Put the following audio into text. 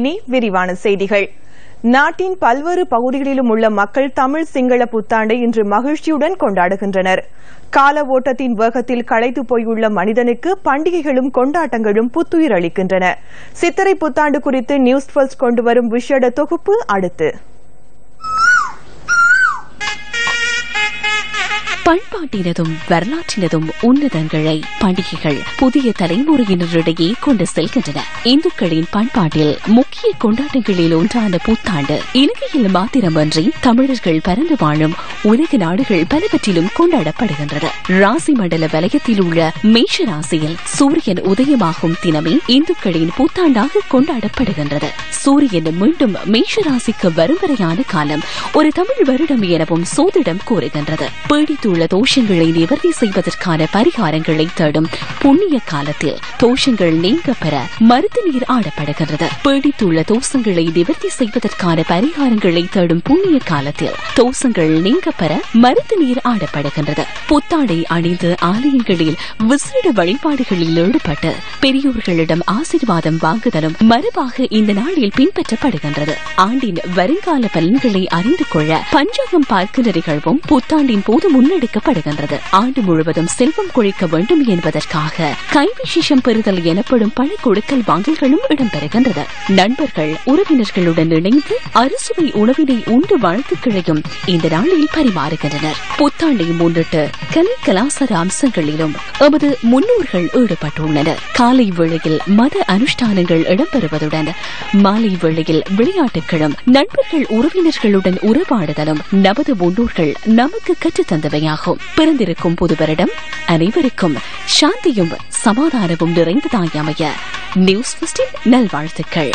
இனி விரிவான செய்திகள். நாட்டின் பல்வேறு பகுதிகளிலும் உள்ள மக்கள் தமிழ் சிங்கள புத்தாண்டை இன்று மகிழ்ச்சியுடன் கொண்டாடுகின்றனர். கால ஓட்டத்தின் வேகத்தில் களைத்து போயுள்ள மனிதனுக்கு பண்டிகைகளும் கொண்டாட்டங்களும் புத்துயிர் அளிக்கின்றன. சித்திரை புத்தாண்டு குறித்து நியூஸ் ஃபர்ஸ்ட் கொண்டு வரும் விஷேட தொகுப்பு அடுத்து. பண்பாட்டினதும் வரலாற்றினதும் உன்னதங்களை பண்டிகைகள் புதிய தலைமுறையினரிடையே கொண்டு செல்கின்றன. இந்துக்களின் பண்பாட்டில் முக்கிய கொண்டாட்டங்களில் ஒன்றான புத்தாண்டு இலங்கையில் மாத்திரமன்றி தமிழர்கள் பரந்து வாழும் உலக நாடுகள் பலவற்றிலும் கொண்டாடப்படுகின்றது. ராசி மண்டல வலயத்தில் உள்ள மேஷ ராசியில் சூரியன் உதயமாகும் தினமே இந்துக்களின் புத்தாண்டாக கொண்டாடப்படுகின்றது. சூரியன் மீண்டும் மேஷ ராசிக்கு வரும் வரையான காலம் ஒரு தமிழ் வருடம் எனவும் சோதிடம் கூறுகின்றது. பீடித்துள்ள தோஷங்களை நிவர்த்தி செய்வதற்கான பரிகாரங்களை தேடும் புண்ணிய காலத்தில் தோஷங்கள் நீங்க பெற மருத்து நீர் ஆடப்படுகின்றது. பீடித்துள்ள தோஷங்களை நிவர்த்தி செய்வதற்கான பரிகாரங்களை தேடும் புண்ணிய காலத்தில் தோஷங்கள் நீங்க பெற மருத்து நீர் ஆடப்படுகின்றது. புத்தாடை அணிந்து ஆலயங்களில் விசேட வழிபாடுகளில் ஈடுபட்டு பெரியோர்களிடம் ஆசீர்வாதம் வாங்குதலும் மரபாக இந்த நாளில் பின்பற்றப்படுகின்றது. ஆண்டின் வருங்கால பலன்களை அறிந்து கொள்ள பஞ்சாங்கம் பார்க்க நிகழ்வும் புத்தாண்டின் போது முன்னெடுக்கப்படுகின்றது ஆண்டு முழுவதும் செல்வம் கொழிக்க வேண்டும் என்பதற்காக கைவிசேஷம் பெறுதல் எனப்படும் பண கொடுக்கல் வாங்கல்களும் இடம்பெறுகின்றது. நண்பர்கள் உறவினர்களுடன் இணைந்து அறுசுவை உணவினை உண்டு வாழ்த்துக்களையும் இந்த நாளில் பரிமாறுகின்றனர். புத்தாண்டை முன்னிட்டு கலை கலாசார அம்சங்களிலும் எமது முன்னோர்கள் ஈடுபட்டுள்ளனர். காலை வேளையில் மத அனுஷ்டானங்கள் இடம்பெறுவதுடன் மாலை வேளையில் விளையாட்டுகளும் நண்பர்கள் உறவினர்களுடன் உறவாடுதலும் நமது முன்னோர்கள் நமக்கு கற்றுத் தந்தவையாகும் பிறந்திருக்கும் புது வருடம் அனைவருக்கும் சாந்தியும் சமாதானமும் நிறைந்ததாய் அமைய நியூஸ் நல்வாழ்த்துக்கள்.